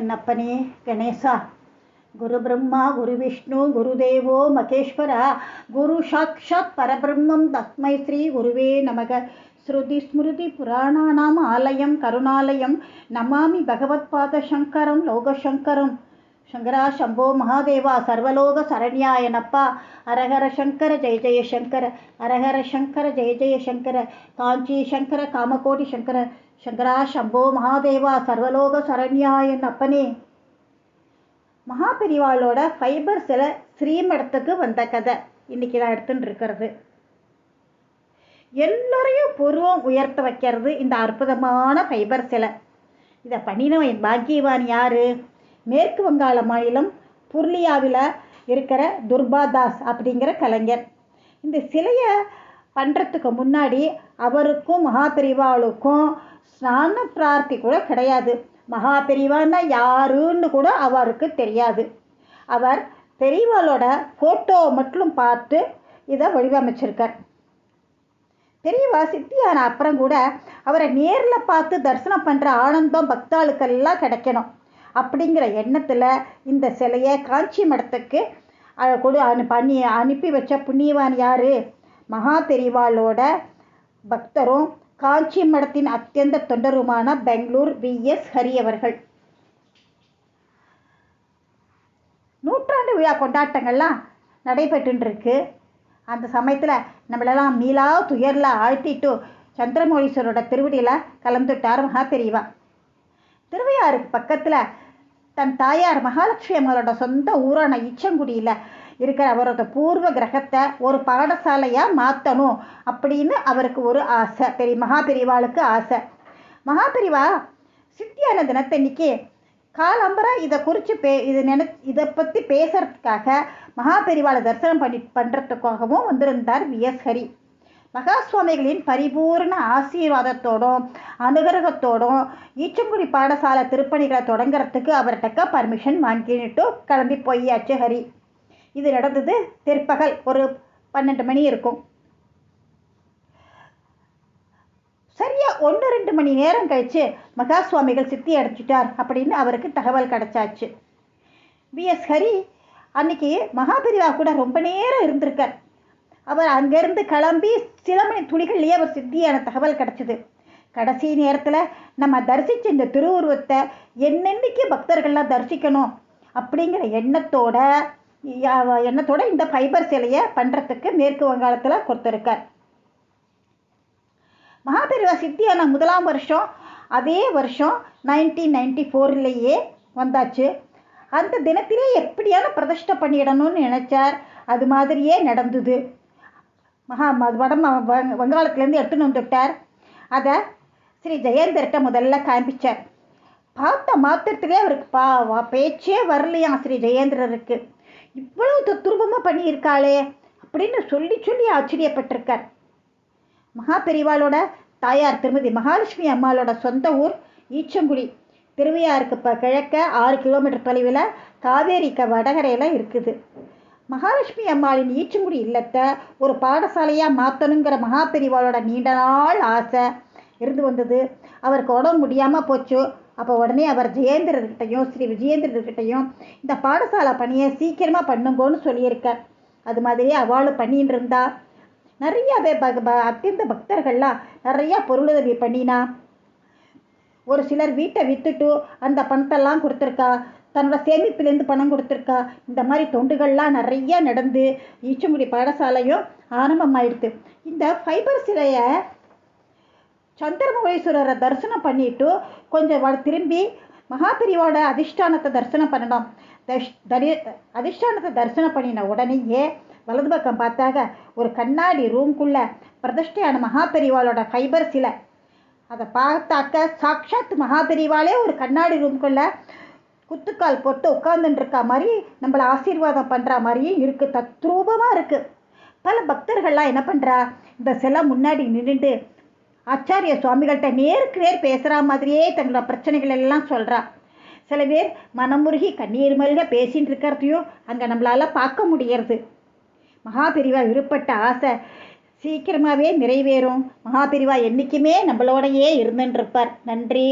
என்னப்பனே கணேசா குரு பிரம்மா குரு விஷ்ணு குரு தேவோ மகேஸ்வரா குரு சாட்சாத் பரபிரம்மம் தத்மை ஸ்ரீ குருவே நமக. ஸ்ருதி ஸ்மிருதி புராணானாம் ஆலயம் கருணாலயம் நமாமி பகவத்பாத சங்கரம் லோகசங்கரம். சங்கரா சம்போ மகாதேவா சர்வலோக சரண்யாயனப்பா அரஹர சங்கர ஜெய ஜெய சங்கர அரஹர சங்கர ஜெய ஜெய சங்கர காஞ்சி சங்கர காமகோடி சங்கர சங்கரா சம்போ மகாதேவா சர்வலோக சரண்யாயன் அப்பனே மகாபெரிவாளோட ஃபைபர் சில ஸ்ரீமடத்துக்கு வந்த கதை. இன்னைக்கு நான் எடுத்துட்டு இருக்கிறது. எல்லாரையும் பூர்வம் உயர்த்த வைக்கிறது இந்த அற்புதமான ஃபைபர் சிலை. இதை பண்ணினவன் பாக்கியவான் யாரு? மேற்கு வங்காள மாநிலம் புர்லியாவில் இருக்கிற துர்பாதாஸ் அப்படிங்கிற கலைஞர். இந்த சிலையை பண்ணுறதுக்கு முன்னாடி அவருக்கும் மகாபெரிவாளுக்கும் ஸ்நான பிரார்த்தி கூட கிடையாது. மகாபெரிவான்னா யாருன்னு கூட அவருக்கு தெரியாது. அவர் பெரியவாளோட ஃபோட்டோ மட்டும் பார்த்து இதை வடிவமைச்சிருக்கார். பெரியவா சித்தியான அப்புறம் கூட அவரை நேரில் பார்த்து தரிசனம் பண்ணுற ஆனந்தம் பக்தாளுக்கெல்லாம் கிடைக்கணும். அப்படிங்கிற எண்ணத்தில் இந்த சிலையை காஞ்சி மடத்துக்கு கொடு அனு பண்ணி அனுப்பி வச்ச புண்ணியவான் யார்? மகா தெரிவாளோட பக்தரும் காஞ்சி மடத்தின் அத்தியந்த தொண்டருமான பெங்களூர் வி. எஸ். ஹரி அவர்கள். நூற்றாண்டு விழா கொண்டாட்டங்கள்லாம் நடைபெற்றுருக்கு அந்த சமயத்தில் நம்மளெல்லாம் மீளா துயரில் ஆழ்த்திட்டு சந்திரமௌலீஸ்வரோட திருவடியில் கலந்துட்டார் மகா தெரிவா. திருவையாருக்கு பக்கத்தில் தன் தாயார் மகாலட்சுமி அம்மளோட சொந்த ஊரான இச்சங்குடியில் இருக்கிற அவரோட பூர்வ கிரகத்தை ஒரு பாடசாலையாக மாற்றணும் அப்படின்னு அவருக்கு ஒரு ஆசை. பெரிய மகாபெரிவாளுக்கு ஆசை. மகாபெரிவா சித்தியான சித்தியான தினத்தன்னைக்கு காலம்பரா இதை குறித்து பே இது நினை இதை பற்றி பேசுறதுக்காக மகாபெரிவாளை தரிசனம் பண்ணி பண்ணுறதுக்காகவும் வந்திருந்தார் விஎஸ் ஹரி. மகா சுவாமிகளின் பரிபூர்ண ஆசீர்வாதத்தோடும் அனுகிரகத்தோடும் ஈச்சங்குடி பாடசாலை திருப்பணிகளை தொடங்குறதுக்கு அவர்கிட்ட பர்மிஷன் வாங்கிட்டு கிளம்பி போயாச்சு ஹரி. இது நடந்தது பிற்பகல் ஒரு பன்னெண்டு மணி இருக்கும். சரியா ஒன்று ரெண்டு மணி நேரம் கழிச்சு மகா சுவாமிகள் சித்தி அடைச்சிட்டார் அப்படின்னு அவருக்கு தகவல் கிடைச்சாச்சு. பிஎஸ் ஹரி அன்னைக்கு மகாபிரிவா கூட ரொம்ப நேரம் இருந்திருக்கார். அவர் அங்கேருந்து கிளம்பி சில மணி துளிகள்லேயே அவர் சித்தியான தகவல் கிடச்சிது. கடைசி நேரத்தில் நம்ம தரிசித்த இந்த திருவுருவத்தை என்னென்னைக்கு பக்தர்கள்லாம் தரிசிக்கணும் அப்படிங்கிற எண்ணத்தோட எண்ணத்தோட இந்த ஃபைபர் சிலையை பண்ணுறதுக்கு மேற்கு வங்காளத்தில் கொடுத்துருக்கார். மகாபெரிவா சித்தியான முதலாம் வருஷம் அதே வருஷம் நைன்டீன் நைன்டி ஃபோர்லேயே வந்தாச்சு. அந்த தினத்திலே எப்படியான பிரதிஷ்டை பண்ணிடணும்னு நினச்சார். அது மாதிரியே நடந்தது. மகா வட வங்காளத்துலேருந்து எடுத்துன்னு வந்துட்டார். அதை ஸ்ரீ ஜெயேந்தர்கிட்ட முதல்ல காமிச்சார் பார்த்த மாத்திரத்துலேயே அவருக்கு பா பேச்சே வரலையாம் ஸ்ரீ ஜெயேந்திரருக்கு? இவ்வளவு தத்துரூபமாக பண்ணியிருக்காளே அப்படின்னு சொல்லி சொல்லி ஆச்சரியப்பட்டிருக்கார். மகா பெரிவாளோட தாயார் திருமதி மகாலட்சுமி அம்மாளோட சொந்த ஊர் ஈச்சங்குடி. திருவையாருக்கு இப்போ கிழக்க ஆறு கிலோமீட்டர் தொலைவில் காவேரி க வடகரையில் இருக்குது. மகாலட்சுமி அம்மாளின் ஈச்சங்குடி இல்லத்தை ஒரு பாடசாலையாக மாற்றணுங்கிற மகாபெரிவாளோட நீண்ட நாள் ஆசை. இருந்து வந்தது. அவருக்கு உடம்பு முடியாமல் போச்சு. அப்போ உடனே அவர் ஜெயேந்திரர்கிட்டையும் ஸ்ரீ விஜயேந்திரர்கிட்டையும் இந்த பாடசாலை பணியை சீக்கிரமாக பண்ணுங்கன்னு சொல்லியிருக்கார். அது மாதிரி அவளும் பண்ணின்னு இருந்தா. நிறைய அத்தியந்த பக்தர்கள்லாம் நிறையா பொருளுதவி பண்ணினா. ஒரு சிலர் வீட்டை விற்றுட்டு அந்த பணத்தெல்லாம் கொடுத்துருக்கா. தன்னோட சேமிப்புலேருந்து பணம் கொடுத்துருக்கா. இந்த மாதிரி தொண்டுகள்லாம் நிறைய நடந்து ஈச்சங்குடி பாடசாலையும் ஆரம்பமாயிடுது இந்த ஃபைபர் சிலையை சந்திரமகேஸ்வரரை தரிசனம் பண்ணிட்டு கொஞ்சம் திரும்பி மகாபிரிவோட அதிஷ்டானத்தை தரிசனம் பண்ணணும் தரி அதிஷ்டானத்தை தரிசனம் பண்ணின உடனேயே வலது பக்கம் பார்த்தாக ஒரு கண்ணாடி ரூம்குள்ளே பிரதிஷ்டையான மகாபெரிவாளோட ஃபைபர் சிலை அதை பார்த்தாக்க சாக்ஷாத் மகாபெரிவாளே ஒரு கண்ணாடி ரூம்குள்ளே குத்துக்கால் போட்டு உட்காந்துட்டுருக்கா மாதிரி நம்மளை ஆசீர்வாதம் பண்ணுற மாதிரியும் இருக்குது தத்ரூபமாக இருக்குது பல பக்தர்கள்லாம் என்ன பண்ணுறா இந்த சிலை முன்னாடி நின்றுட்டு ஆச்சாரிய சுவாமிகள்கிட்ட நேருக்கு நேர் பேசுகிற மாதிரியே தங்களோட பிரச்சனைகள் எல்லாம் சொல்கிறா சில பேர் மனமுருகி கண்ணீர் மல்க பேசின்னு இருக்கிறதையும் அங்கே நம்மளால் பார்க்க முடியறது. மகாபிரிவா விருப்பட்ட ஆசை சீக்கிரமாகவே நிறைவேறும். மகாபிரிவா என்றைக்குமே நம்மளோடையே இருந்துன்னு இருப்பார். நன்றி